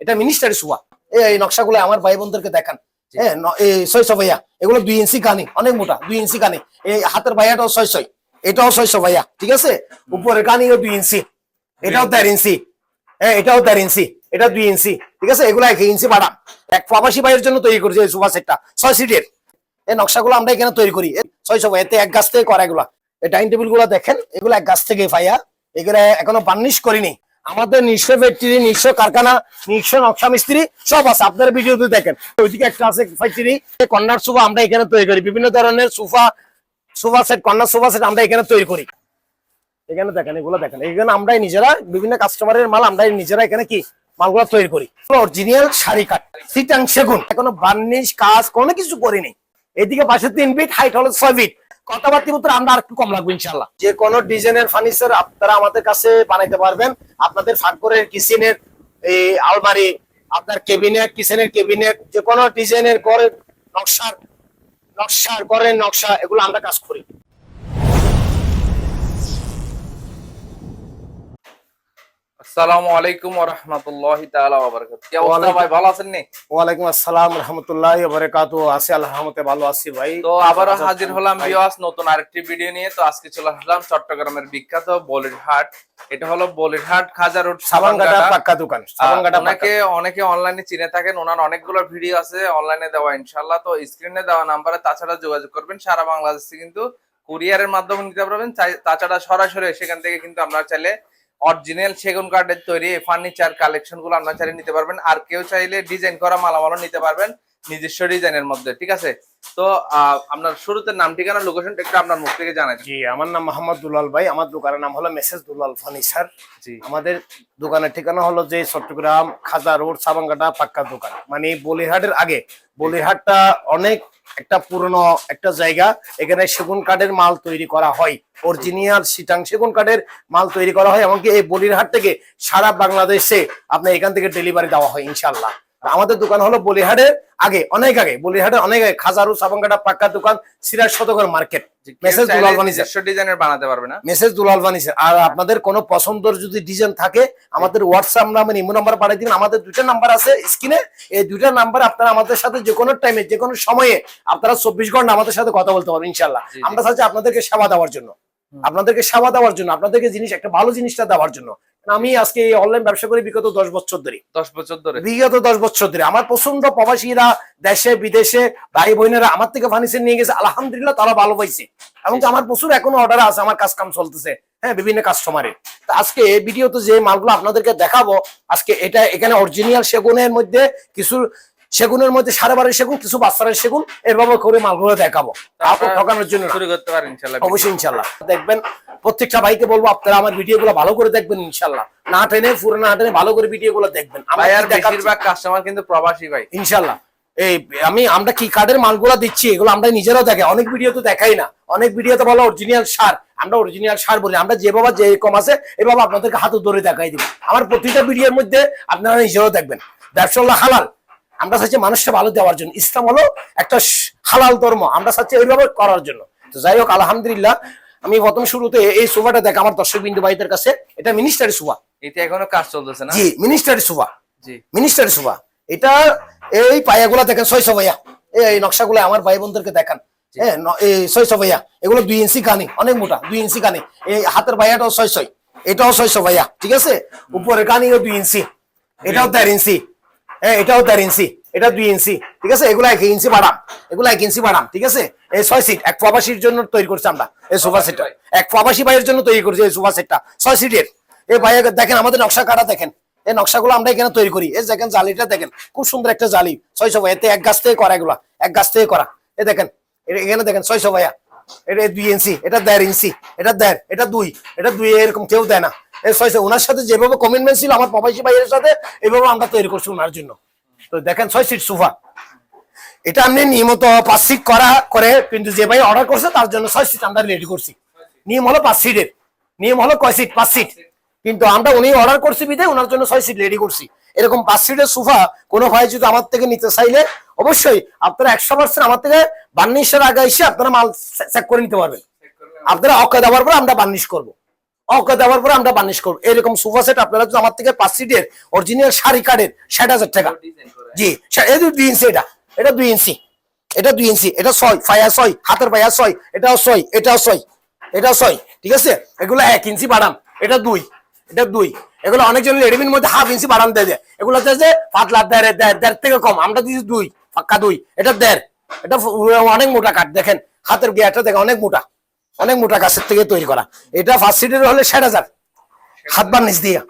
এটা ministry sofa এই নকশাগুলো আমার ভাই বোনদেরকে দেখান হ্যাঁ ছয়শো ভাইয়া এগুলো দুই ইঞ্চি কানি অনেক মোটা দুই ইঞ্চি কানি। এই হাতের ভাইয়াটাও ছয় ছয় এটাও ছয়শো ভাইয়া ঠিক আছে? উপরের কানিও দুই ইঞ্চি এটাও দেড় ইঞ্চি হ্যাঁ এটাও দেড় ইঞ্চি এটা দুই ইঞ্চি ঠিক আছে? এগুলো এক ইঞ্চি বাড়া এক প্রবাসী ভাইয়ের জন্য তৈরি করেছি এই সোফা সেটটা ছয় সিটের। এই নকশাগুলো আমরা এখানে তৈরি করি। ছয়শো ভাই এতে এক গাছ থেকে করা এগুলা। এই ডাইনিং টেবিলগুলো দেখেন এগুলো এক গাছ থেকে ভাইয়া এগুলো এখনও বার্নিশ করিনি। আমাদের নিজস্ব ফ্যাক্টরি নিজস্ব কারখানা নিজস্ব নকশা মিস্ত্রি, সব আছে। আপনারা ভিডিওতে দেখেন। ওইদিকে একটা আছে ফ্যাক্টরি কর্নার সোফা আমরা এখানে তৈরি করি। বিভিন্ন ধরনের sofa sofa set corner sofa set আমরা এখানে তৈরি করি। এখানে দেখেন, এগুলো দেখেন। এখানে আমরাই নিজেরা, বিভিন্ন কাস্টমারের মাল আমরাই নিজেরা এখানে কি মালগুলো তৈরি করি। অরিজিনাল শাড়ি কাঠ সিটাং সেগুন। এখনও বার্নিশ কাজ কোনো কিছু করিনি। এদিকে পাশে তিন ফিট হাইট হলো ছয় ফিট আমরা কম ইনশাল্লাহ ডিজাইনের ফার্নিচার আপনারা আমাদের কাছে বানাইতে পারবেন। আপনাদের কিচেনের এই আলমারি, আপনার কেবিনেট কিচেনের কেবিনেট ডিজাইনের নকশার নকশা, এগুলো আমরা কাজ করি। আসসালামু আলাইকুম ওয়া রাহমাতুল্লাহি তাআলা ওয়া বারাকাতুহু। কি অবস্থা ভাই ভালো আছেন নি? ওয়ালাইকুম আসসালাম রহমতুল্লাহ বারাকাতু আছি আল্লাহ রহমতে ভালো আছি ভাই। তো আবারও হাজির হলাম ভিউয়ার্স নতুন আরেকটি ভিডিও নিয়ে। তো আজকে চলে আসলাম চট্টগ্রামের বিখ্যাত বলিরহাট। এটা হলো বলিরহাট খাজা রোড পাক্কা দোকান অনেকে অনেকে অনলাইনে চিনে থাকেন ওনার অনেকগুলো ভিডিও আছে অনলাইনে দেওয়া ইনশাআল্লাহ। তো স্ক্রিনে দেওয়া নাম্বারে তাছাড়া যোগাযোগ করবেন। সারা বাংলাদেশে কিন্তু কুরিয়ারের মাধ্যমে নিতে পারবেন। তাছাড়া সরাসরি সেখান থেকে কিন্তু আপনারা চাইলে অরিজিনাল সেগুন কাঠের তৈরি ফার্নিচার কালেকশনগুলো আপনারা চাইলে নিতে পারবেন। আর কেউ চাইলে ডিজাইন করা মালামালও নিতে পারবেন নিজস্ব ডিজাইনের মধ্যে ঠিক আছে? তো আপনার শুরুতে নাম ঠিকানা লোকেশনটা একটু আপনার মুখ থেকে জানাই জি আমার নাম মোহাম্মদ দুলাল ভাই। আমার দোকানের নাম হলো মেসেজ দুলাল ফার্নিচার। জি। আমাদের দোকানের ঠিকানা হলো যে চট্টগ্রাম খাজা রোড সাবানগাটা পাক্কা দোকান। মানে বলিহাটের আগে। বলিহাটটা অনেক একটা পুরনো একটা জায়গা, এখানে সেগুন কাঠের মাল তৈরি করা হয়। অরিজিনিয়াল সিটাং সেগুন কাঠের মাল তৈরি করা হয়, এমনকি এই বলিরহাট থেকে সারা বাংলাদেশে আপনার এখান থেকে ডেলিভারি দেওয়া হয় ইনশাল্লাহ আমাদের দোকান হলো বলিহাটের আগে অনেক আগে। বলিহাটের অনেক আগে। খাজারু সাবানগাটা পাক্কা দোকান সিরাজ শতকর মার্কেট। মেসেজ দুলাল ফার্নিচার ডিজাইনের বানাতে পারবে না? মেসেজ দুলাল ফার্নিচার আর আপনাদের কোনো পছন্দের যদি ডিজাইন থাকে আমাদের হোয়াটসঅ্যাপ নাম্বার ইমো নাম্বার পাঠিয়ে দিন। আমাদের দুটো নাম্বার আছে স্ক্রিনে। এই দুটো নাম্বার আপনারা আমাদের সাথে যে কোনো টাইমে যে কোনো সময়ে আপনারা চব্বিশ ঘণ্টা আমাদের সাথে কথা বলতে পারবেন ইনশাল্লাহ। আমরা চাচ্ছি আপনাদেরকে সেবা দেওয়ার জন্য। আপনাদেরকে সেবা দেওয়ার জন্য আপনাদেরকে জিনিস একটা ভালো জিনিসটা দেওয়ার জন্য। আমি আজকে এই অনলাইন ব্যবসা করি বিগত দশ বছর ধরে। দশ বছর ধরে। বিগত দশ বছর ধরে। আমার পছন্দ প্রবাসীরা দেশে বিদেশে ভাই বোনেরা আমার থেকে ফার্নিচার নিয়ে গেছে। আলহামদুলিল্লাহ তারা ভালো পাইছে। এমনকি আমার প্রচুর এখনও অর্ডার আছে আমার কাজ কাম চলতেছে। হ্যাঁ বিভিন্ন কাস্টমারের তো আজকে এই ভিডিওতে যে মালগুলো আপনাদেরকে দেখাবো আজকে এটা এখানে অরিজিনাল সেগুনের মধ্যে কিছু সেগুনের মধ্যে সাড়ে বারো সেগুন কিছু বাচ্চারের সেগুন এভাবে করে মালগুলো দেখাবো। আপনার ঠকানোর জন্য না। শুরু করতে পারেন ইনশাআল্লাহ অবশ্যই ইনশাল্লাহ দেখবেন প্রত্যেকটা ভাইকে বলব আপনারা আমার ভিডিও গুলো ভালো করে দেখবেন ইনশাল্লাহ না টেনে পুরো না টেনে ভালো করে ভিডিও গুলো দেখবেন বেশিরভাগ কাস্টমার কিন্তু প্রবাসী ভাই। ইনশাল্লাহ এই আমি আমরা কি কার্ডের মালগুলো দিচ্ছি এগুলো আমরা নিজেরাও দেখে। অনেক ভিডিও তো দেখাই না। অনেক ভিডিওতে বলো অরিজিনাল সার। আমরা অরিজিনাল সার বলি। আমরা যে বাবা যে কম আছে এভাবে আপনাদেরকে হাতে ধরে দেখাই দিব। আমার প্রতিটা ভিডিওর মধ্যে আপনারা নিজেরাও দেখবেন। ব্যবসা হালাল। আমরা চাচ্ছি মানুষটা ভালো দেওয়ার জন্য। ইসলাম হলো একটা হালাল ধর্ম আমরা চাচ্ছি ওইভাবে করার জন্য। তো যাই হোক আলহামদুলিল্লাহ আমি প্রথম শুরুতে এই সোফাটা দেখ আমার দর্শক বিন্দু ভাইদের কাছে। এটা মিনিস্টারি সোফা এটা এখনও কাজ চলতেছে না? জি মিনিস্টারি সোফা জি। মিনিস্টারি সোফা এটা এই পায়াগুলা দেখেন ছয়শো ভাইয়া। এই নকশাগুলো আমার ভাই বোনদেরকে দেখান। হ্যাঁ এই ছয়শো ভাইয়া। এগুলো দুই ইঞ্চি কানি অনেক মোটা দুই ইঞ্চি কানি। এই হাতের ভাইয়াটাও ছয় ছয় এটাও ছয়শো ভাইয়া ঠিক আছে? উপরের কানিও দুই ইঞ্চি এটাও দেড় ইঞ্চি। হ্যাঁ এটাও দেড় ইঞ্চি এটা দুই ইঞ্চি ঠিক আছে? এগুলো এক ইঞ্চি বাড়াম এগুলো এক ইঞ্চি বাড়াম ঠিক আছে? এই ছয় সিট এক প্রবাসীর জন্য তৈরি করছি আমরা এই সোফা সেটটা এক প্রবাসী ভাইয়ের জন্য তৈরি করছি এই সোফা সেটটা ছয় সিটের এই ভাইয়া দেখেন আমাদের নকশা কাটা দেখেন। এই নকশাগুলো আমরা এখানে তৈরি করি। এই দেখেন জালিটা দেখেন খুব সুন্দর একটা জালি। ছয়শো ভাই এতে এক গাছ থেকে করা এগুলা এক গাছ থেকে করা। এ দেখেন এখানে দেখেন ছয়শো ভাইয়া এটা দুই ইঞ্চি এটা দেড় ইঞ্চি এটা দেড় এটা দুই এটা দুই এরকম কেউ দেয় না। ছয়শো ওনার সাথে যেভাবে কমিটমেন্ট ছিল, আমার প্রবাসী ভাইয়ের সাথে এভাবে আমরা তৈরি করছি ওনার জন্য। তো দেখেন ছয় সিট সোফা এটা আমি নিয়মিত পাঁচ সিট করা, করে, কিন্তু যে ভাই অর্ডার করছে, তার জন্য ছয় সিট আমরা রেডি করছি। নিয়ম হলো পাঁচ সিটের নিয়ম হলো কয় সিট পাঁচ সিট কিন্তু আমরা উনি অর্ডার করছি বিদে ওনার জন্য ছয় সিট রেডি করছি। এরকম পাঁচ সিটের সোফা কোনো ভাই যদি আমার থেকে নিতে চাইলে, অবশ্যই আপনারা একশো পার্সেন্ট আমার থেকে বার্নিশের আগে এসে আপনারা মাল চেক করে নিতে পারবেন। আপনারা অক্ষয় দেওয়ার পর আমরা বার্নিশ করব। অঙ্ক দেওয়ার পরে আমরা বানিশ করব। এরকম সোফা সেট আপনারা যদি আমার থেকে পাঁচ সিটের অরিজিনাল শাড়ি কার্ডের ষাট হাজার টাকা। জি এই দুই ইঞ্চি এটা এটা দুই ইঞ্চি এটা দুই ইঞ্চি এটা ছয় ফায়া ছয় হাতের পায়া ছয় এটাও ছয় এটাও ছয় এটাও ছয় ঠিক আছে? এগুলো এক ইঞ্চি বাড়াম এটা দুই এটা দুই এগুলো অনেকজন রেডিমির মধ্যে হাফ ইঞ্চি বাড়াম দেয় দেয় এগুলো হচ্ছে যে পাতলা দেড় দেড় দেড় থেকে কম আমরা দিচ্ছি দুই পাক্কা দুই এটা দেড় এটা অনেক মোটা কাঠ দেখেন হাতের গিয়ারটা দেখেন অনেক মোটা। অনেক মোটা গাছের থেকে তৈরি করা। এটা ফার্স্ট সিটের হলে ষাট হাজার। হাত বার্নিশ দিয়ে।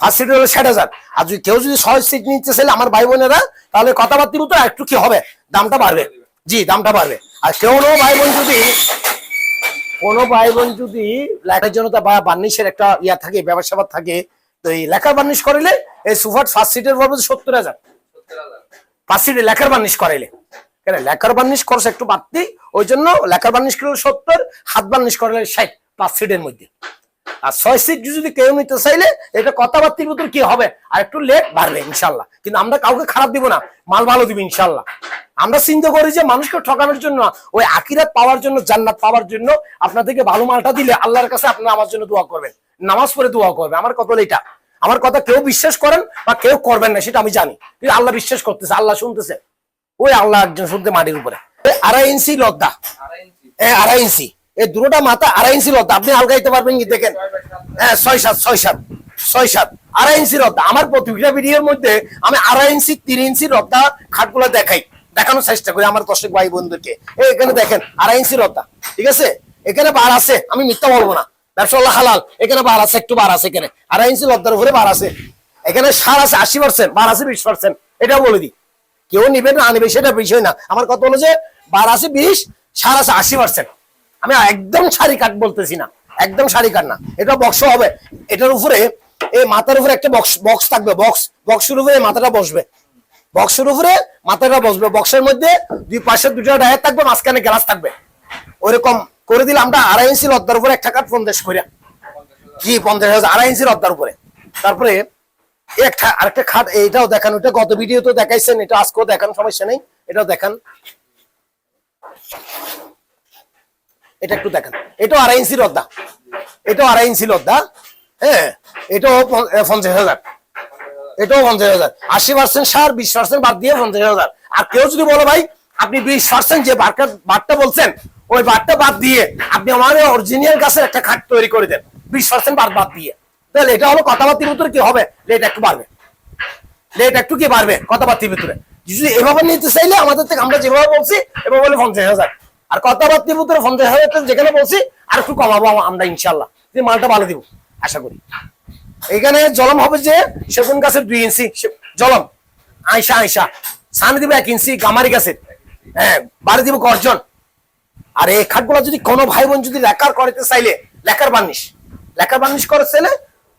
ফার্স্ট সিট হলে ষাট হাজার। আর যদি কেউ যদি ছয় সিট নিতে চাইলে আমার ভাই বোনেরা তাহলে কথাবার্তির মতো একটু কি হবে? দামটা বাড়বে। জি দামটা বাড়বে। আর কেউ কোনো ভাই বোন যদি কোনো ভাই বোন যদি লেখার জন্য তা বা বার্নিশের একটা ইয়া থাকে ব্যবসা থাকে তো এই লেখার বার্নিশ করিলে এই সুপার ফার্স্ট সিটের পড়বে সত্তর হাজার। ফার্স্ট সিটে লেখার বার্নিশ করাইলে। কেন? লেখার বার্নিশ করছে একটু বাড়তি ওই জন্য লেখার বার্নিশ করলে সত্তর, হাত বার্নিশ করালে ষাট, পাঁচ সিটের মধ্যে। আর ছয় সিট যদি কেউ নিতে চাইলে, এটা কথাবার্তির ভিতর কি হবে? আর একটু লেট বাড়বে ইনশাল্লাহ কিন্তু আমরা কাউকে খারাপ দিব না, মাল ভালো দিব ইনশাল্লাহ আমরা চিন্তা করি যে মানুষকে ঠকানোর জন্য, ওই আকিরাত পাওয়ার জন্য, জান্নাত পাওয়ার জন্য আপনার থেকে ভালো মালটা দিলে আল্লাহর কাছে আপনারা আমার জন্য দোয়া করবেন। নামাজ পড়ে দোয়া করবে আমার কথা এটা। আমার কথা কেউ বিশ্বাস করেন বা কেউ করবেন না, সেটা আমি জানি। কিন্তু আল্লাহ বিশ্বাস করতেছে, আল্লাহ শুনতেছে। ওই আল্লাহ একজন শুনতে মাটির উপরে। আড়াই ইঞ্চি লদ্দা ইঞ্চি আড়াই ইঞ্চি। এই দুটোটা মাথা আড়াই ইঞ্চি লদ্দা আপনি আলগাইতে পারবেন কি দেখেন? হ্যাঁ ছয় সাত ছয় সাত ছয় সাত। আড়াই ইঞ্চি রদ্দা আমার প্রতিটা ভিডিওর মধ্যে আমি আড়াই ইঞ্চি, তিন ইঞ্চি রদ্দা খাটগুলো দেখাই। দেখানোর চেষ্টা করি আমার দর্শক ভাই বন্ধুকে এই এখানে দেখেন, আড়াই ইঞ্চি রদ্দা ঠিক আছে? এখানে বার আছে। আমি মিথ্যা বলব না। ব্যবসা হালাল। এখানে বার আছে, একটু বার আছে এখানে। আড়াই ইঞ্চি লদ্দার উপরে বার আছে। এখানে সার আছে আশি পার্সেন্ট বার আছে বিশ পার্সেন্ট এটাও বলে দিই। কেউ নিবে না, নিবে সেটা বিষয় না। আমার কথা হলো যে বার আছে বিশ সার আছে আশি পার্সেন্ট আমি একদম শাড়ি কাট বলতেছি না। একদম শাড়ি কাট না। এটা বক্স হবে। এটার উপরে এই মাথার উপরে একটা বক্স বক্স থাকবে। বক্স বক্সের উপরে মাথাটা বসবে। বক্সের উপরে মাথাটা বসবে। বক্সের মধ্যে দুই পাশে দুটো ডায়ার থাকবে, মাঝখানে গ্লাস থাকবে। ওইরকম করে দিলে আমরা আড়াই ইঞ্চি লদ্দার উপরে একটা কাঠ পঞ্চাশ করে কি পঞ্চাশ হাজার? আড়াই ইঞ্চি লদ্দার উপরে। তারপরে আরেকটা খাট এইটাও দেখান, ওটা গত ভিডিওতে দেখাইছেন, এটা আজকেও দেখান, সমস্যা নেই, এটাও দেখান। এটা একটু দেখান, এটাও আড়াই ইঞ্চি এটাও আড়াই ইঞ্চি হ্যাঁ এটাও পঞ্চাশ হাজার, এটাও পঞ্চাশ হাজার, আশি পার্সেন্ট সার, বিশ পার্সেন্ট বাদ দিয়ে পঞ্চাশ হাজার। আর কেউ যদি বলো ভাই, আপনি বিশ পার্সেন্ট যে বারটা বলছেন, ওই বারটা বাদ দিয়ে আপনি আমাদের অরিজিনাল গাছের একটা খাট তৈরি করে দেন, বিশ পার্সেন্ট বাদ বাদ দিয়ে। তাহলে এটা হলো কথাবার্তির ভিতরে কি হবে? লেট একটু বাড়বে। লেট একটু কি বাড়বে কথাবার্তির ভিতরে? যদি এভাবে নিতে চাইলে আমাদের থেকে আমরা যেভাবে বলছি, এভাবে বলে পঞ্চাশ হাজার। আর কথাবার্তির ভিতরে পঞ্চাশ হাজার যেখানে বলছি, আর একটু কমাবো আমরা ইনশাল্লাহ মালটা ভালো দিব, আশা করি। এখানে জলম হবে যে সেগুন গাছের দুই ইঞ্চি জলম। আইসা আইসা সানি দিব এক ইঞ্চি, গামারি গাছের। হ্যাঁ বাড়ি দিব গর্জন। আর এই খাটগুলো যদি কোনো ভাই বোন যদি লেখার করতে চাইলে লেখার বার্নিশ। লেখার বার্নিশ করে চাইলে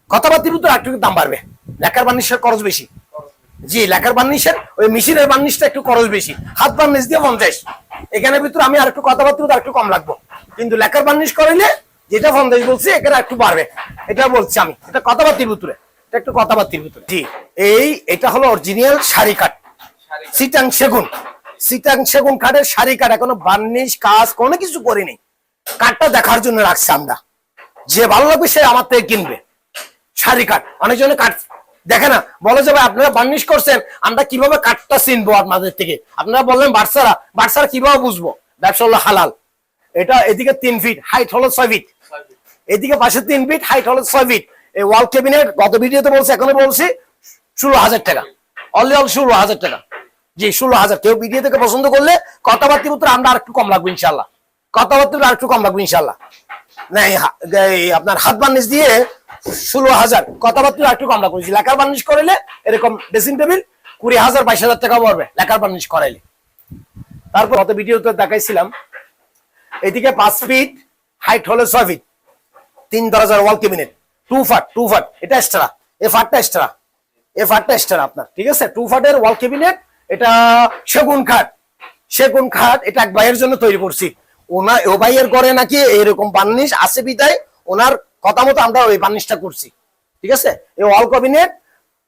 কথাবার্তির ভিতরে একটু দাম বাড়বে। লেখার বার্নিশের খরচ বেশি। জি, লেখার বার্নিশের ওই মেশিনের বার্নিশটা একটু খরচ বেশি। হাত বার্নিশ দিয়ে পঞ্চাশ। এখানে ভিতরে আমি আর একটু কথাবার্তা আর একটু কম লাগবো। কিন্তু লেখার বার্নিশ করাইলে যেটা পঞ্চাশ বলছি, এখানে একটু বাড়বে। এটা বলছি আমি। এটা কথাবার্তির ভিতরে। এটা একটু কথাবার্তির ভিতরে। জি, এই এটা হলো অরিজিনাল শাড়ি কাঠ। সিটাং সেগুন। সিটাং সেগুন কাঠের শাড়ি কাঠ। এখনও বার্নিশ, কাজ কোনো কিছু করিনি। কাঠটা দেখার জন্য রাখছি আমরা। যে ভালো লাগবে সে আমার থেকে কিনবে। শাড়ি কাঠ অনেকজনে কাঠ দেখে না। বলে যাবে আপনারা বার্নিশ করছেন। আমরা কীভাবে কাঠটা চিনবো আপনাদের থেকে? আপনারা বললেন বাচ্চারা বাচ্চারা কীভাবে বুঝব? ব্যবসা হলো হালাল। এটা এদিকে তিন ফিট হাইট হলো ছয় ফিট এদিকে পাশে তিন ফিট হাইট হলো ছয় ফিট এই ওয়াল ক্যাবিনেট গত ভিডিওতে বলছি এখনও বলছি, ষোলো হাজার টাকা। অনলি অল ষোলো হাজার টাকা। জি, ষোলো হাজার। কেউ ভিডিও থেকে পছন্দ করলে কথাবার্তির উত্তর আমরা আর একটু কম লাগবে ইনশাল্লাহ কথাবার্তা আর একটু কম লাগবে ইনশাল্লাহ না আপনার হাত বার্নিশ দিয়ে ষোলো হাজার। কথাবার্তা একটু কম লাগবে লেখার বার্নিশ করাইলে এরকম ড্রেসিং টেবিল কুড়ি হাজার, বাইশ হাজার টাকা পড়বে লেখার বার্নিশ করাইলে। তারপর গত ভিডিওতে দেখাইছিলাম, এদিকে পাঁচ ফিট হাইট হলো ছয় ফিট তিন দরজার wall cabinet two part two part এটা এক্সট্রা এ ফাটটা এক্সট্রা এ ফাটটা এক্সট্রা আপনার। ঠিক আছে? টু ফাটের ওয়াল ক্যাবিনেট এটা সেগুন খাট। সেগুন খাট, এটা এক ভাইয়ের জন্য তৈরি করছি। ওনার ও ভাইয়ের ঘরে নাকি এরকম বার্নিশ আছে বিদায়। ওনার কথা মতো আমরা ওই বার্নিশটা করছি। ঠিক আছে? এই ওয়াল ক্যাবিনেট,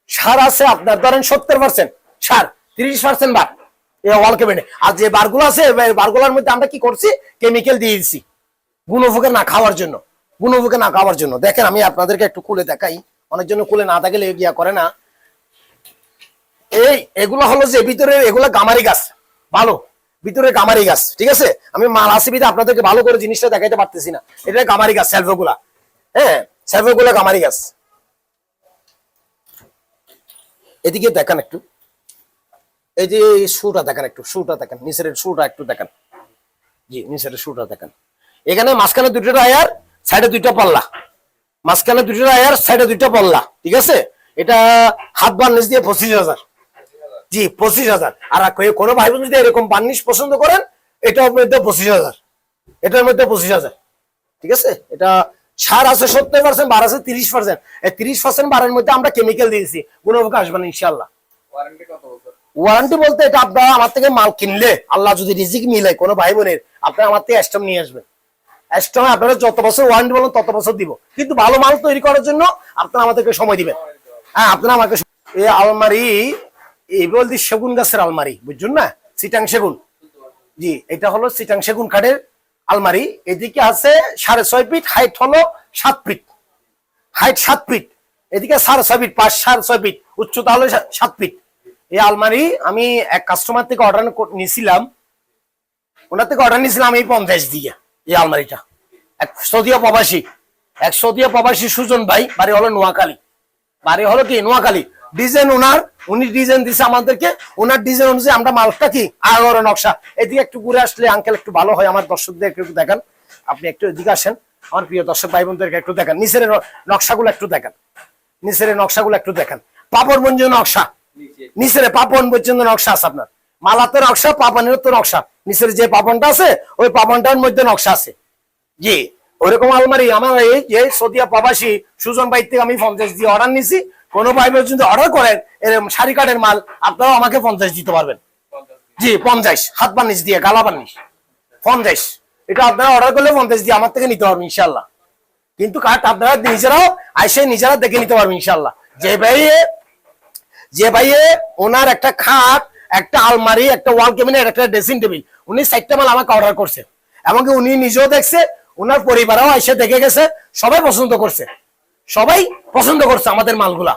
সার আছে আপনার, ধরেন সত্তর পার্সেন্ট সার, তিরিশ পার্সেন্ট বার এই ওয়াল ক্যাবিনেট। আর যে বারগুলো আছে বারগুলোর মধ্যে আমরা কি করছি? কেমিক্যাল দিয়ে দিচ্ছি গুণফুকে না খাওয়ার জন্য। গুণবুকে না খাওয়ার জন্য। দেখেন, আমি আপনাদেরকে একটু খুলে দেখাই। অনেক জন্য খুলে না থাকলে গিয়া করে না। এই, এগুলো হলো যে ভিতরে এগুলো গামারি গাছ। ভালো? ভিতরে গামারি গাছ, ঠিক আছে? আমি মাল আসিবিতে আপনাদেরকে ভালো করে জিনিসটা দেখাইতে পারতেছি না। এটা গামারি গাছ সেলভো গুলা হ্যাঁ সেলভো গুলা গামারি গাছ। এদিকে দেখান একটু। এই যে শুটা দেখেন একটু, শুটা দেখেন, নিচের শুটা একটু দেখেন। জি, নিচের শুটা দেখেন। এখানে মাঝখানে দুটো টায়ার, সাইডে দুইটা পাল্লা। মাঝখানে দুটো টায়ার, সাইডে দুইটা পাল্লা, ঠিক আছে? এটা হাত বার নিচ দিয়ে পঁচিশ হাজার। জি পঁচিশ হাজার। আর কোনো ভাই বোন যদি এরকম বার্নিশ পছন্দ করেন এটার মধ্যে পঁচিশ হাজার। এটার মধ্যে পঁচিশ হাজার। ঠিক আছে? এটা সার আছে সত্তর পার্সেন্ট বার আছে তিরিশ পার্সেন্ট এই তিরিশ পার্সেন্ট বারের মধ্যে আমরা কেমিক্যাল দিয়েছি। গুণমুখ আসবে না ইনশাল্লাহ ওয়ারেন্টি বলতে এটা আপনারা আমার থেকে মাল কিনলে আল্লাহ যদি রিজিক মিলে কোনো ভাই বোনের আপনারা আমার থেকে স্টম নিয়ে আসবেন। স্টম আপনারা যত বছর ওয়ারেন্টি বলেন তত বছর দিব। কিন্তু ভালো মাল তৈরি করার জন্য আপনারা আমাদেরকে সময় দিবেন। হ্যাঁ আপনারা আমাকে এই আলমারি এই বলতে সেগুন গাছের আলমারি, বুঝছেন না? সিটাং সেগুন। জি, এটা হলো সিটাং সেগুন কাঠের আলমারি। এদিকে আছে সাড়ে ছয় ফিট, হাইট হলো সাত ফিট। হাইট সাত ফিট। এদিকে সাড়ে ছয় ফিট, পাঁচ সাড়ে ছয় ফিট, উচ্চতা হলো সাত ফিট। এই আলমারি আমি এক কাস্টমার থেকে অর্ডার নিয়েছিলাম ওনার থেকে অর্ডার নিয়েছিলাম এই পঞ্চাশ দিয়ে, এই আলমারিটা। এক সৌদিয়া প্রবাসী। এক সৌদিয়া প্রবাসী সুজন ভাই, বাড়ি হলো নোয়াখালী। বাড়ি হলো কি? নোয়াখালী। ডিজাইন ওনার উনি ডিজাইন দিছে আমাদেরকে ওনার ডিজাইন অনুযায়ী আমরা মালটা কি আগর নকশা। এদিকে একটু ঘুরে আসলে আঙ্কেল একটু ভালো হয় আমার দর্শকদের একটু দেখান। আপনি একটু এদিকে আসেন। আমার প্রিয় দর্শক ভাই বোনদেরকে একটু দেখান। নিচের নকশাগুলো একটু দেখান। নিচের নকশাগুলো একটু দেখান। পাপড় মঞ্জ নকশা নিচের পাপন পর্যন্ত নকশা আছে আপনার। মালাতে নকশা পাপনের তো নকশা। নিচের যে পাপনটা আছে ওই পাপনটার মধ্যে নকশা আছে। জি ওইরকম আলমারি। আমার এই যে সদিয়া প্রবাসী সুজন ভাই থেকে আমি পঞ্চাশ দিয়ে অর্ডার নিছি। কোনো ভাই বোন যদি অর্ডার করেন এরকম শাড়ি কাঠের মাল, আপনারাও আমাকে পঞ্চাশ দিতে পারবেন। জি, পঞ্চাশ। হাত বার্নিশ দিয়ে, গালা বার্নিশ পঞ্চাশ। এটা আপনারা অর্ডার করলে পঞ্চাশ দিয়ে আমার থেকে নিতে পারবেন ইনশাল্লাহ কিন্তু কাঠ আপনারা নিজেরাও আইসে নিজেরা দেখে নিতে পারবেন ইনশাল্লাহ যে ভাই যে ভাইয়ে ওনার একটা খাট, একটা আলমারি, একটা ওয়াল ক্যাবিনেট একটা ড্রেসিং টেবিল উনি চারটা মাল আমাকে অর্ডার করছে। এমনকি উনি নিজেও দেখছে, ওনার পরিবারও এসে দেখে গেছে, সবাই পছন্দ করছে। সবাই পছন্দ করছে আমাদের মালগুলা।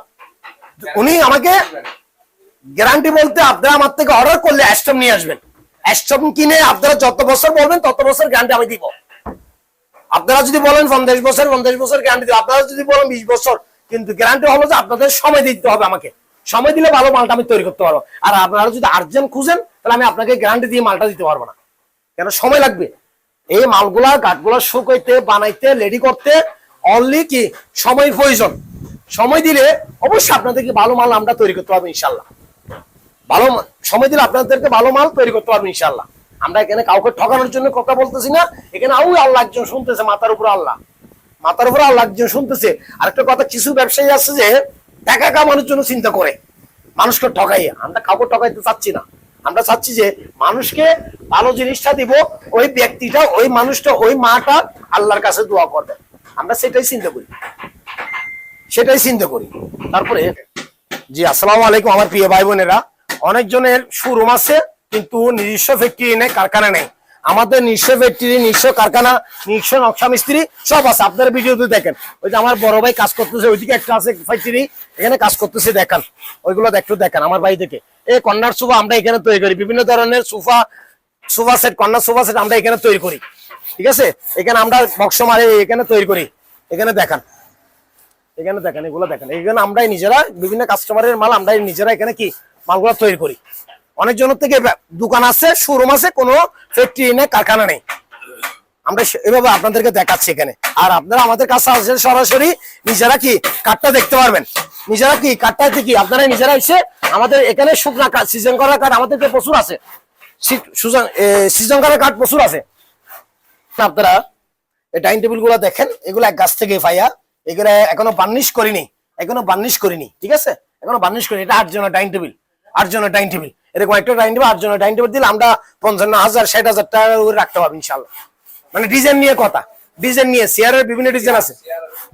উনি আমাকে গ্যারান্টি বলতে আপনারা আমার থেকে অর্ডার করলে অ্যাস্টম নিয়ে আসবেন। অ্যাস্টম কিনে আপনারা যত বছর বলবেন, তত বছর গ্যারান্টি আমি দিব। আপনারা যদি বলেন পঞ্চাশ বছর পঞ্চাশ বছর গ্যারান্টি দিব। আপনারা যদি বলেন বিশ বছর, কিন্তু গ্যারান্টি হলো যে আপনাদের সময় দিতে হবে আমাকে। সময় দিলে ভালো মালটা আমি তৈরি করতে পারব। আর আপনারা যদি আর্জেন্ট খুঁজেন, তাহলে আমি আপনাকে গ্যারান্টি দিয়ে মালটা দিতে পারব না। কেন? সময় লাগবে। এই মালগুলা কাঠগুলা শুকাইতে, বানাইতে রেডি করতে অনলি কি? সময় প্রয়োজন। সময় দিলে অবশ্যই আপনাদেরকে ভালো মাল আমরা তৈরি করতে পারব ইনশাল্লাহ ভালো সময় দিলে আপনাদেরকে ভালো মাল তৈরি করতে পারব ইনশাল্লাহ আমরা এখানে কাউকে ঠকানোর জন্য কথা বলতেছি না। এখানে আউ আল্লাহ একজন শুনতেছে, মাথার উপর আল্লাহ। মাথার উপর আল্লাহ একজন শুনতেছে। আরেকটা কথা, কিছু ব্যবসায়ী আছে যে টাকা কামানোর জন্য চিন্তা করে। মানুষকে ঠকাই আমরা কাউকে ঠকাইতে চাচ্ছি না। আমরা চাচ্ছি যে মানুষকে ভালো জিনিসটা দিব, ওই ব্যক্তিটা, ওই মানুষটা, ওই মাটা আল্লাহর কাছে দোয়া করবে। আমরা সেটাই চিন্তা করি। সেটাই চিন্তা করি। তারপরে, জি, আসসালামু আলাইকুম আমার প্রিয় ভাই বোনেরা। অনেকজনের শোরুম আছে, কিন্তু নিজস্ব ফ্যাক্টরি নেই, কারখানা নেই। আমাদের নিজস্ব ফ্যাক্টরি নিজস্ব কারখানা, নিজস্ব নকশা মিস্ত্রি সব আছে। আপনারা ভিডিওতে দেখেন। ওই যে আমার বড় ভাই কাজ করতেছে, ওইদিকে একটা আছে ফ্যাক্টরি এখানে কাজ করতেছে, দেখান। ওইগুলো একটু দেখেন আমার বাড়ি থেকে এই কর্নার সোফা আমরা এখানে তৈরি করি। বিভিন্ন ধরনের sofa sofa set corner sofa set আমরা এখানে তৈরি করি। ঠিক আছে? এখানে আমরা বক্স মারে, এখানে তৈরি করি। এখানে দেখান। এখানে দেখেন, এগুলো দেখেন। এখানে আমরাই নিজেরা, বিভিন্ন কাস্টমারের মাল, আমরাই নিজেরা এখানে কি মালগুলো তৈরি করি। অনেক অনেকজনের থেকে দোকান আছে শোরুম আছে, কোনো ফ্যাক্টরি নেই, কারখানা নেই। আমরা এভাবে আপনাদেরকে দেখাচ্ছি এখানে। আর আপনারা আমাদের কাছে আসেন সরাসরি নিজেরা কি কাঠটা দেখতে পারবেন। নিজেরা কি কাঠটা কি আপনারা নিজেরা এসে আমাদের এখানে শুকনা কাঠ সিজন করা কাঠ আমাদের প্রচুর আছে সিজন করা কাঠ প্রচুর আছে। আপনারা ডাইনিং টেবিলগুলো দেখেন, এগুলো এক গাছ থেকে পাইয়া এগুলো এখনও বার্নিশ করিনি, এখনও বার্নিশ করিনি, ঠিক আছে? এখনও বার্নিশ করিনি, এটা আট জনের ডাইনিং টেবিল আট জনের ডাইনিং টেবিল। এরকম একটা ডাইনিং টেবিল আট জনের ডাইনিং টেবিল দিলে আমরা পঞ্চান্ন হাজার, ষাট হাজার টাকা করে রাখতে পারব ইনশাল্লাহ মানে ডিজাইন নিয়ে কথা, ডিজাইন নিয়ে, চেয়ারের বিভিন্ন ডিজাইন আছে।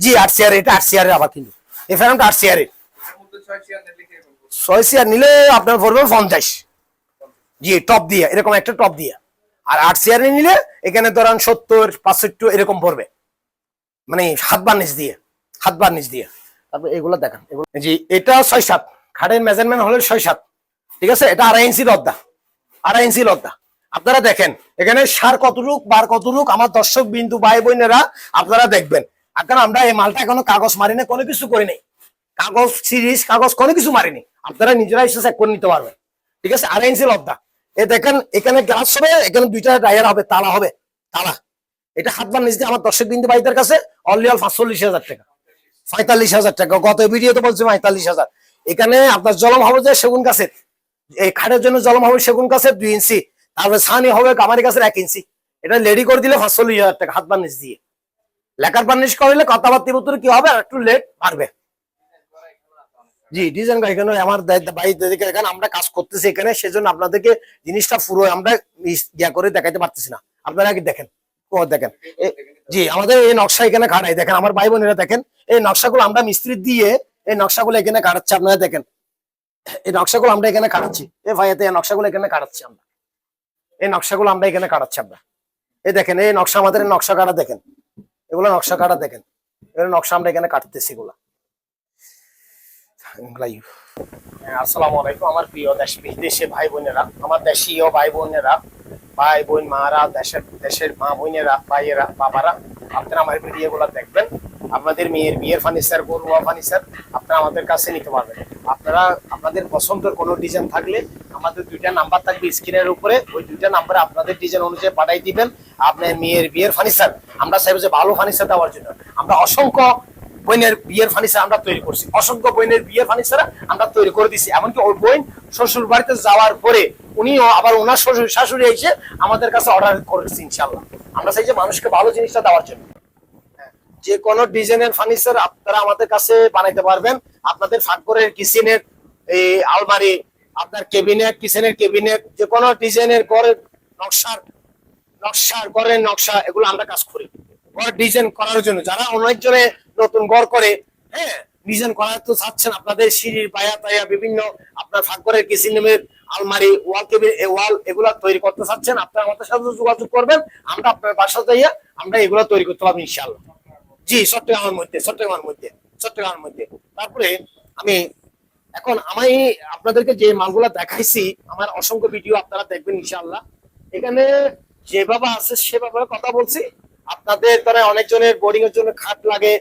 জি, আট চেয়ার, এটা আট চেয়ারের আবার কিন্তু। এই ফ্যানটা আট চেয়ারের। ছয় চেয়ার নিলে আপনার পড়বে পঞ্চাশ। জি টপ দিয়ে, এরকম একটা টপ দিয়ে। আর আট চেয়ারে নিলে এখানে ধরেন সত্তর, পাঁচষট্টি এরকম পড়বে। মানে হাত বার্নিশ দিয়ে, হাত বার্নিশ দিয়ে। তারপর এগুলো দেখেন জি এটা ছয় সাত, খাটের মেজারমেন্ট হলো ছয় সাত। ঠিক আছে? এটা আড়াই ইঞ্চি লদ্দা আড়াই ইঞ্চি লদ্দা আপনারা দেখেন, এখানে সার কতটুক, বার কতটুক, আমার দর্শক বিন্দু ভাই বোনেরা আপনারা দেখবেন। এখন আমরা এই মালটা এখনও কাগজ মারি না কোনো কিছু করি নাই কাগজ, সিরিজ, কাগজ কোনো কিছু মারিনি। আপনারা নিজেরা এসে চেক করে নিতে পারবেন। ঠিক আছে? আড়াই ইঞ্চি লদ্দা এ দেখেন, এখানে গ্লাস হবে, এখানে দুইটা ডায়ার হবে, তালা হবে, তালা। এটা হাত বার নিচ দিয়ে আমার দর্শক বিন্দু ভাইদের কাছে অনলি অল পাঁচচল্লিশ হাজার টাকা। পঁয়তাল্লিশ হাজার টাকা। গত ভিডিওতে বলছি পঁয়তাল্লিশ হাজার। এখানে আপনার জলম হবে যে সেগুন গাছের। এই খাটের জন্য জলম হবে সেগুন গাছের দুই ইঞ্চি। তারপরে ছানি হবে কামারি গাছের এক ইঞ্চি। এটা লেডি করে দিলে পাঁচচল্লিশ হাজার টাকা হাত বার্নিশ দিয়ে। লেখার বার্নিশ করলে কথাবার্তি ভিতরে কি হবে? আর একটু লেট বাড়বে। জি, ডিজাইন এখানে আমার দায়িত্ব- এখানে আমরা কাজ করতেছি এখানে, সেজন্য আপনাদেরকে জিনিসটা পুরো আমরা ইয়া করে দেখাইতে পারতেছি না। আপনারা কি দেখেন দেখেন। জি, আমাদের এই নকশা এখানে খাড়াই দেখেন, আমার ভাই বোনেরা দেখেন, এই নকশাগুলো আমরা মিস্ত্রি দিয়ে এই নকশাগুলো এখানে কাটাচ্ছি, আপনারা দেখেন। এই নকশাগুলো আমরা এখানে কাটাচ্ছি। এ ভাইয়াতে এই নকশাগুলো এখানে কাটাচ্ছি আমরা। এই নকশাগুলো আমরা এখানে কাটাচ্ছি আমরা। এই দেখেন, এই নকশা আমাদের নকশা কাটা দেখেন। এগুলো নকশা কাটা দেখেন। এগুলো নকশা আমরা এখানে কাটতেছি এগুলা। লাইভ হ্যাঁ, ভাই বোন মারা আপনাদের মেয়ের বিয়ের ফার্নিচার গরুয়া ফার্নিচার আপনারা আমাদের কাছে নিতে পারবেন। আপনারা আপনাদের পছন্দের কোনো ডিজাইন থাকলে আমাদের দুইটা নাম্বার থাকবে স্ক্রিনের উপরে। ওই দুইটা নাম্বারে আপনাদের ডিজাইন অনুযায়ী পাঠাই দিবেন। আপনার মেয়ের বিয়ের ফার্নিচার আমরা চাইব যে ভালো ফার্নিচার দেওয়ার জন্য। আমরা অসংখ্য বইনের বিয়ের ফার্নিচার আমরা তৈরি করছি। অসংখ্য বইনের বিয়ের ফার্নিচার আমরা তৈরি করে দিছি। এমনকি ওই বইন শ্বশুর বাড়িতে যাওয়ার পরে উনিও আবার ওনার শ্বশুর শাশুড়ি এসে আমাদের কাছে অর্ডার করেছি ইনশাল্লাহ আমরা চাই যে মানুষকে ভালো জিনিসটা দেওয়ার জন্য। হ্যাঁ, যে কোনো ডিজাইনের ফার্নিচার আপনারা আমাদের কাছে বানাইতে পারবেন। আপনাদের ফাঁকরের কিচেনের এই আলমারি আপনার কেবিনেট কিচেনের কেবিনেট যে কোনো ডিজাইনের ঘরের নকশার নকশার ঘরের নকশা এগুলো আমরা কাজ করি। ঘর ডিজাইন করার জন্য যারা অনেক জনে নতুন ঘর করে হ্যাঁ? ডিজাইন করার তো চাচ্ছেন আপনাদের সিঁড়ির পায়া তায়া বিভিন্ন আপনার ফাঁকরের কিচেনের আলমারি ওয়াল কেবিন ওয়াল এগুলা তৈরি করতে চাচ্ছেন। আপনারা আমাদের সাথে যোগাযোগ করবেন, আমরা আপনার বাসা যাইয়া আমরা এগুলো তৈরি করতে পারব ইনশাআল্লাহ। জি, চট্টগ্রামের মধ্যে চট্টগ্রামের মধ্যে চট্টগ্রামের মধ্যে। তারপরে আমি এখন আমি আপনাদেরকে যে মালগুলা দেখাইছি, আমার অসংখ্য ভিডিও আপনারা দেখবেন ইনশাল্লাহ এখানে যে যেভাবে আছে সে সেভাবে কথা বলছি। আপনাদের তারা অনেকজনের বোর্ডিং এর জন্য খাট লাগে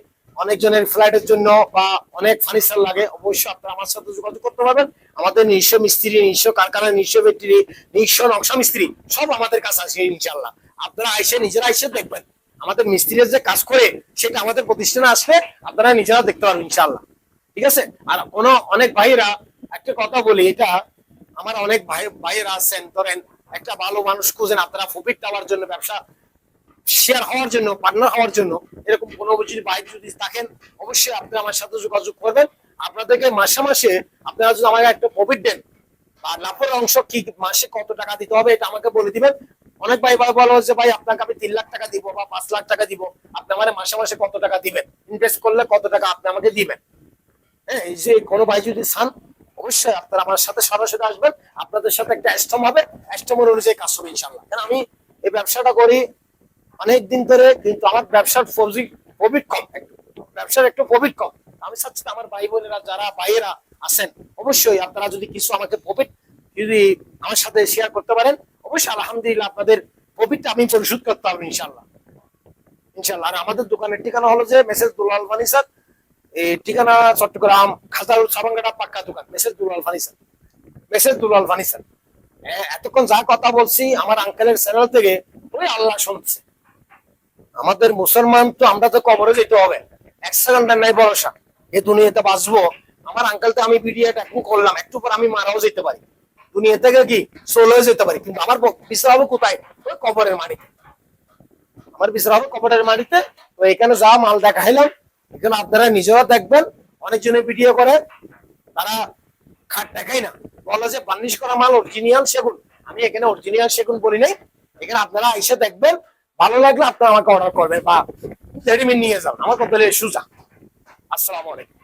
অনেকজনের ফ্ল্যাটের জন্য বা অনেক ফার্নিচার লাগে, অবশ্যই আপনারা আমার সাথে যোগাযোগ করতে পারবেন। আমাদের নিজস্ব মিস্ত্রি, নিজস্ব কারখানা, নিজস্ব ব্যাটারি নিজস্ব নকশা মিস্ত্রি, সব আমাদের কাছে আছে ইনশাল্লাহ আপনারা আইসে, নিজেরা আইসে দেখবেন। আমাদের মিস্ত্রির যে কাজ করে, সেটা আমাদের প্রতিষ্ঠানে আসলে আপনারা নিজেরা দেখতে পারবেন ইনশাল্লাহ ঠিক আছে? আর কোনো অনেক ভাইরা একটা কথা বলি, এটা আমার অনেক ভাই, ভাইয়েরা আছেন, ধরেন একটা ভালো মানুষ খুঁজেন, আপনারা প্রফিট পাওয়ার জন্য ব্যবসা শেয়ার হওয়ার জন্য পার্টনার হওয়ার জন্য, এরকম কোনো যদি বাইক যদি থাকেন, অবশ্যই আপনি আমার সাথে যোগাযোগ করবেন। আপনাদেরকে মাসে মাসে আপনারা যদি আমাকে একটা প্রফিট দেন, বা লাভের অংশ কি মাসে কত টাকা দিতে হবে, এটা আমাকে বলে দিবেন। অনেক ভাই ভাই বলো যে, ভাই, আপনাকে আমি তিন লাখ টাকা দিব বা পাঁচ লাখ টাকা দিব। আপনি আমার মাসে মাসে কত টাকা দিবেন? ইনভেস্ট করলে কত টাকা আপনি আমাকে দিবেন? হ্যাঁ এই যে কোনো ভাই যদি চান, অবশ্যই আপনারা আমার সাথে সরাসরি আসবেন। আপনাদের সাথে একটা অ্যাস্টম হবে। অ্যাস্টমের অনুযায়ী কাজ হবে ইনশাল্লাহ কারণ আমি এই ব্যবসাটা করি অনেক দিন ধরে কিন্তু আমার ব্যবসার প্রফিট কম ব্যবসার একটু প্রফিট কম। আমি চাচ্ছি আমার ভাই বোনেরা যারা ভাইয়েরা আছেন অবশ্যই আপনারা যদি কিছু আমাকে প্রফিট যদি আমার সাথে শেয়ার করতে পারেন অবশ্যই আলহামদুলিল্লাহ আপনাদের প্রফিটটা আমি পরিশোধ করতে পারব ইনশাল্লাহ ইনশাল্লাহ আর আমাদের দোকানের ঠিকানা হলো যে মেসেজ দুলাল ফার্নিচার এই ঠিকানা চট্টগ্রাম খাতাল সাবাঙ্গাটা পাক্কা দোকান। মেসেজ দুলাল ফার্নিচার মেসেজ দুলাল ফার্নিচার হ্যাঁ, এতক্ষণ যা কথা বলছি আমার আঙ্কেলের চ্যানেল থেকে ওই আল্লাহ শুনছে। আমাদের মুসলমান তো আমরা তো কবরে যেতে হবে। এক সেকেন্ডের নাই ভরসা। এ দুনিয়াতে বাঁচবো। আমার আঙ্কেলতে আমি ভিডিওটা এখন করলাম। একটু পর আমি মারাও যেতে পারি। দুনিয়া থেকে কি? চলেও যেতে পারি। কিন্তু আমার হবে কোথায়? ওই কবরের মাটিতে আমার বিচার কবরের মাটিতে তো এখানে যা মাল দেখাইলাম, এখানে আপনারা নিজেরা দেখবেন। অনেকজনে ভিডিও করে। তারা খাট দেখাই না। বলে যে, বার্নিশ করা মাল অরিজিনাল সেগুন। আমি এখানে অরিজিনাল সেগুন বলি নাই। এখানে আপনারা এসে দেখবেন। ভালো লাগলে আপনারা আমাকে অর্ডার করবেন বা রেডিমেড নিয়ে যাবেন। আমার কত সুজা আসসালামু আলাইকুম।